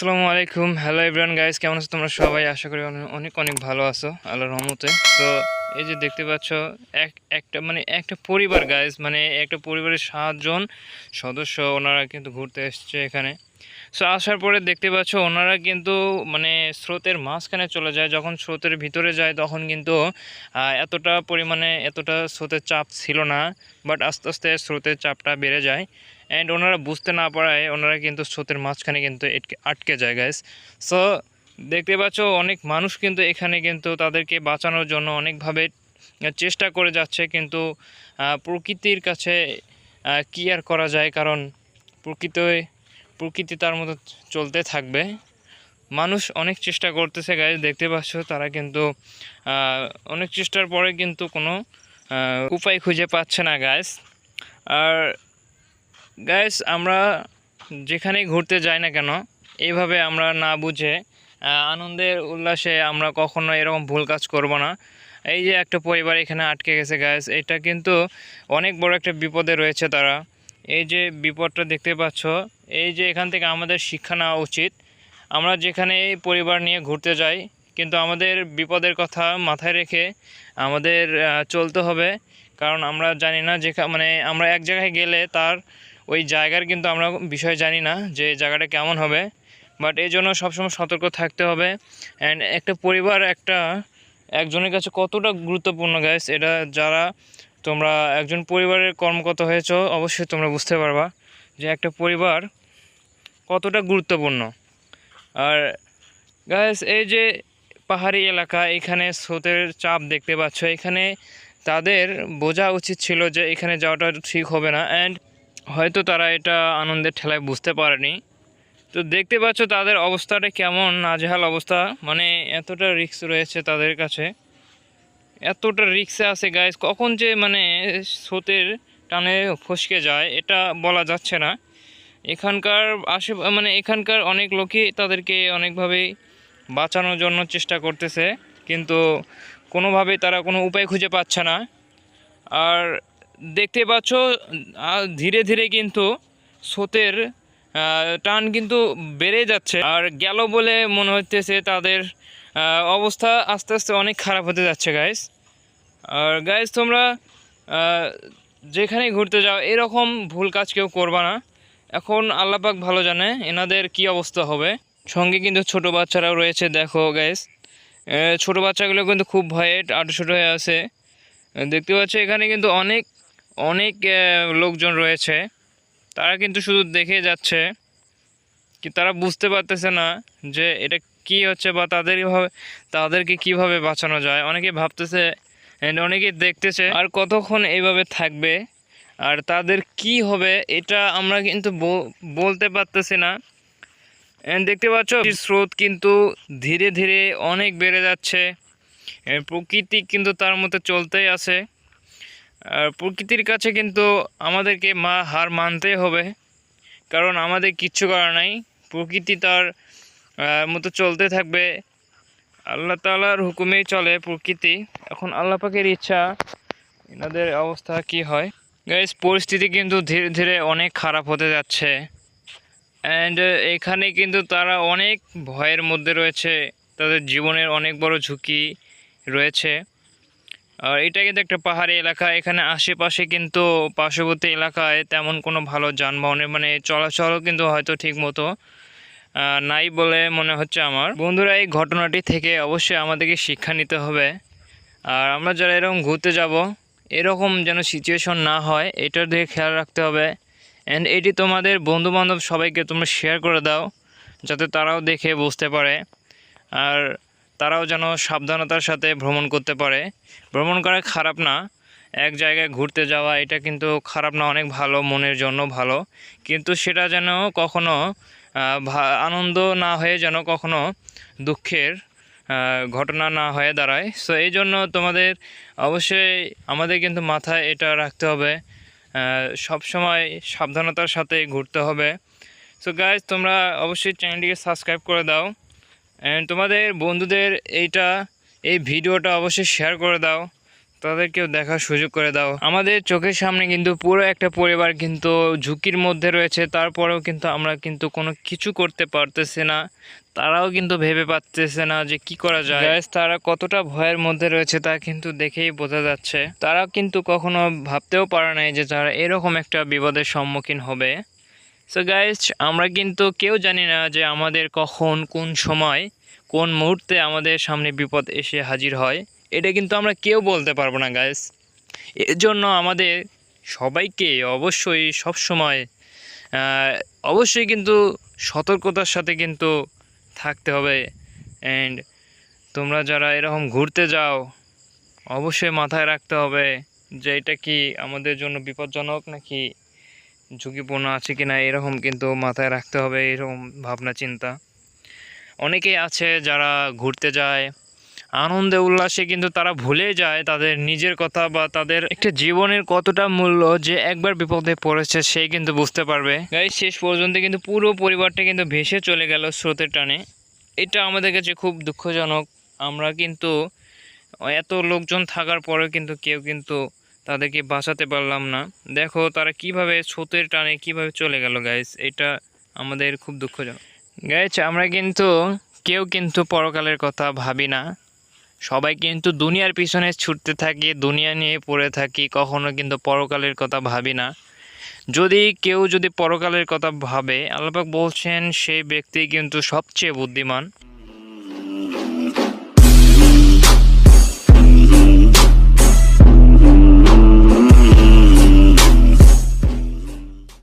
আসসালামু আলাইকুম। Hello everyone guys কেমন আছো তোমরা সবাই? আশা করি অনে- অনেক অনেক ভালো আছো, আল্লাহর রহমতে। তো এই যে দেখতে পাচ্ছ, এক, একটা মানে একটা পরিবার গাইস মানে একটা পরিবারের সাতজন সদস্য ওনারা কিন্তু ঘুরতে এসছে এখানে। সো আসার পরে দেখতে পাচ্ছ, ওনারা কিন্তু মানে স্রোতের মাঝখানে চলে যায়। যখন স্রোতের ভিতরে যায়, তখন কিন্তু এতটা পরিমাণে এতটা স্রোতের চাপ ছিল না বাট আস্তে আস্তে স্রোতের চাপটা বেড়ে যায়। অ্যান্ড ওনারা বুঝতে না পারায়, ওনারা কিন্তু স্রোতের মাঝখানে কিন্তু আটকে যায় গাইস সো দেখতে পাচ্ছ, অনেক মানুষ কিন্তু এখানে কিন্তু তাদেরকে বাঁচানোর জন্য অনেকভাবে চেষ্টা করে যাচ্ছে, কিন্তু প্রকৃতির কাছে কি আর করা যায়? কারণ প্রকৃত প্রকৃতি তার মতো চলতে থাকবে। মানুষ অনেক চেষ্টা করতেছে গাইজ দেখতে পাচ্ছ, তারা কিন্তু অনেক চেষ্টার পরে কিন্তু কোনো উপায় খুঁজে পাচ্ছে না গাইজ আর গাইস আমরা যেখানেই ঘুরতে যাই না কেন এইভাবে আমরা না বুঝে আনন্দের উল্লাসে আমরা কখনো এরকম ভুল কাজ করব না। এই যে একটা পরিবার এখানে আটকে গেছে গ্যাস এটা কিন্তু অনেক বড় একটা বিপদে রয়েছে তারা। এই যে বিপদটা দেখতে পাচ্ছ, এই যে এখান থেকে আমাদের শিক্ষা নেওয়া উচিত। আমরা যেখানে এই পরিবার নিয়ে ঘুরতে যাই, কিন্তু আমাদের বিপদের কথা মাথায় রেখে আমাদের চলতে হবে। কারণ আমরা জানি না যেখানে মানে আমরা এক জায়গায় গেলে তার ওই জায়গার কিন্তু আমরা বিষয় জানি না যে জায়গাটা কেমন হবে। বাট এই জন্য সবসময় সতর্ক থাকতে হবে। অ্যান্ড একটা পরিবার, একটা একজনের কাছে কতটা গুরুত্বপূর্ণ গ্যাস এটা যারা তোমরা একজন পরিবারের কর্মকর্তা হয়েছো, অবশ্যই তোমরা বুঝতে পারবা যে একটা পরিবার কতটা গুরুত্বপূর্ণ। আর গ্যাস এই যে পাহাড়ি এলাকা, এখানে স্রোতের চাপ দেখতে পাচ্ছ, এখানে তাদের বোঝা উচিত ছিল যে এখানে যাওয়াটা ঠিক হবে না। অ্যান্ড হয়তো তারা এটা আনন্দের ঠেলায় বুঝতে পারেনি। তো দেখতে পাচ্ছ তাদের অবস্থাটা কেমন, নাজেহাল অবস্থা। মানে এতটা রিস্ক রয়েছে তাদের কাছে। এতটা রিক্সে আছে গাইস কখন যে মানে স্রোতের টানে ফসকে যায়, এটা বলা যাচ্ছে না। এখানকার আশে মানে এখানকার অনেক লোকই তাদেরকে অনেকভাবেই বাঁচানোর জন্য চেষ্টা করতেছে। কিন্তু কোনোভাবেই তারা কোনো উপায় খুঁজে পাচ্ছে না। আর দেখতে পাচ্ছ ধীরে ধীরে কিন্তু স্রোতের টান কিন্তু বেড়ে যাচ্ছে। আর গেল বলে মনে হচ্ছে তাদের অবস্থা আস্তে আস্তে অনেক খারাপ হতে যাচ্ছে গাইস আর গাইস তোমরা আহ, যেখানেই ঘুরতে যাও এরকম ভুল কাজ কেউ করবা না। এখন আল্লাপাক ভালো জানে এনাদের কি অবস্থা হবে। সঙ্গে কিন্তু ছোট বাচ্চারাও রয়েছে দেখো গাইস ছোট বাচ্চাগুলো কিন্তু খুব ভয়ে আটশোট হয়ে আছে। দেখতে পাচ্ছ এখানে কিন্তু অনেক অনেক লোকজন রয়েছে। তারা কিন্তু শুধু দেখে যাচ্ছে, কি তারা বুঝতে পারতেছে না যে এটা কি হচ্ছে বা তাদের ভাবে তাদেরকে কীভাবে বাঁচানো যায়। অনেকে ভাবতেছে অনেকে দেখতেছে আর কতক্ষণ এইভাবে থাকবে আর তাদের কি হবে এটা আমরা কিন্তু বল- বলতে পারতেছি না। দেখতে পাচ্ছ স্রোত কিন্তু ধীরে ধীরে অনেক বেড়ে যাচ্ছে। প্রকৃতি কিন্তু তার মতো চলতেই আছে। আর প্রকৃতির কাছে কিন্তু আমাদেরকে মা হার মানতেই হবে। কারণ আমাদের কিচ্ছু করার নাই। প্রকৃতি তার মতো চলতে থাকবে। আল্লাহ তাআলার হুকুমেই চলে প্রকৃতি। এখন আল্লাহ পাকের ইচ্ছা, এনাদের অবস্থা কি হয়? গাইস পরিস্থিতি কিন্তু ধীরে ধীরে অনেক খারাপ হতে যাচ্ছে। অ্যান্ড এখানে কিন্তু তারা অনেক ভয়ের মধ্যে রয়েছে। তাদের জীবনের অনেক বড় ঝুঁকি রয়েছে। আর এটা কিন্তু একটা পাহাড়ি এলাকা। এখানে আশেপাশে কিন্তু পার্শ্ববর্তী এলাকায় তেমন কোনো ভালো যানবাহনের মানে চলাচলও কিন্তু হয়তো ঠিক মতো নাই বলে মনে হচ্ছে আমার। বন্ধুরা, এই ঘটনাটি থেকে অবশ্যই আমাদেরকে শিক্ষা নিতে হবে। আর আমরা যারা এরকম ঘুরতে যাব, এরকম যেন সিচুয়েশন না হয়, এটার দিকে খেয়াল রাখতে হবে। অ্যান্ড এটি তোমাদের বন্ধুবান্ধব সবাইকে তোমরা শেয়ার করে দাও, যাতে তারাও দেখে বুঝতে পারে। আর তারাও যেন সাবধানতার সাথে ভ্রমণ করতে পারে। ভ্রমণ করা খারাপ না, এক জায়গায় ঘুরতে যাওয়া এটা কিন্তু খারাপ না, অনেক ভালো, মনের জন্য ভালো। কিন্তু সেটা যেন কখনো আনন্দ না হয়ে যেন কখনো দুঃখের ঘটনা না হয়ে দাঁড়ায়। সো এই জন্য তোমাদের অবশ্যই আমাদের কিন্তু মাথায় এটা রাখতে হবে। সব সময় সাবধানতার সাথে ঘুরতে হবে। সো গাইজ তোমরা অবশ্যই চ্যানেলটিকে সাবস্ক্রাইব করে দাও। অ্যান্ড তোমাদের বন্ধুদের এইটা, এই ভিডিওটা অবশ্যই শেয়ার করে দাও। তাদেরকেও দেখার সুযোগ করে দাও। আমাদের চোখের সামনে কিন্তু পুরো একটা পরিবার কিন্তু ঝুঁকির মধ্যে রয়েছে। তারপরেও কিন্তু আমরা কিন্তু কোনো কিছু করতে পারতেছি না। তারাও কিন্তু ভেবে পাচ্ছে না যে কি করা যায়। তারা কতটা ভয়ের মধ্যে রয়েছে তা কিন্তু দেখেই বোঝা যাচ্ছে। তারা কিন্তু কখনো ভাবতেও পারে নাই যে তারা এরকম একটা বিপদের সম্মুখীন হবে। সো গাইজ আমরা কিন্তু কেউ জানি না যে আমাদের কখন, কোন সময়, কোন মুহূর্তে আমাদের সামনে বিপদ এসে হাজির হয়। এটা কিন্তু আমরা কেউ বলতে পারব না গাইজ এর জন্য আমাদের সবাইকে অবশ্যই সব সময় অবশ্যই কিন্তু সতর্কতার সাথে কিন্তু থাকতে হবে। অ্যান্ড তোমরা যারা এরকম ঘুরতে যাও, অবশ্যই মাথায় রাখতে হবে যে এটা কি আমাদের জন্য বিপজ্জনক নাকি ঝুঁকিপূর্ণ আছে কি না এরকম কিন্তু মাথায় রাখতে হবে, এরকম ভাবনা, চিন্তা। অনেকেই আছে যারা ঘুরতে যায়, আনন্দে, উল্লাসে কিন্তু তারা ভুলে যায় তাদের নিজের কথা বা তাদের একটা জীবনের কতটা মূল্য যে একবার বিপদে পড়েছে সেই কিন্তু বুঝতে পারবে। গাই শেষ পর্যন্ত কিন্তু পুরো পরিবারটা কিন্তু ভেসে চলে গেল স্রোতের টানে। এটা আমাদের কাছে খুব দুঃখজনক। আমরা কিন্তু এত লোকজন থাকার পরেও কিন্তু কেউ কিন্তু তাদেরকে বাঁচাতে পারলাম না। দেখো তারা কীভাবে স্রোতের টানে কীভাবে চলে গেল গাইস এটা আমাদের খুব দুঃখজনক। গাইস আমরা কিন্তু কেউ কিন্তু পরকালের কথা ভাবি না। সবাই কিন্তু দুনিয়ার পিছনে ছুটতে থাকি, দুনিয়া নিয়ে পড়ে থাকি, কখনো কিন্তু পরকালের কথা ভাবি না। যদি কেউ যদি পরকালের কথা ভাবে আল্লাপাক বলছেন, সেই ব্যক্তি কিন্তু সবচেয়ে বুদ্ধিমান।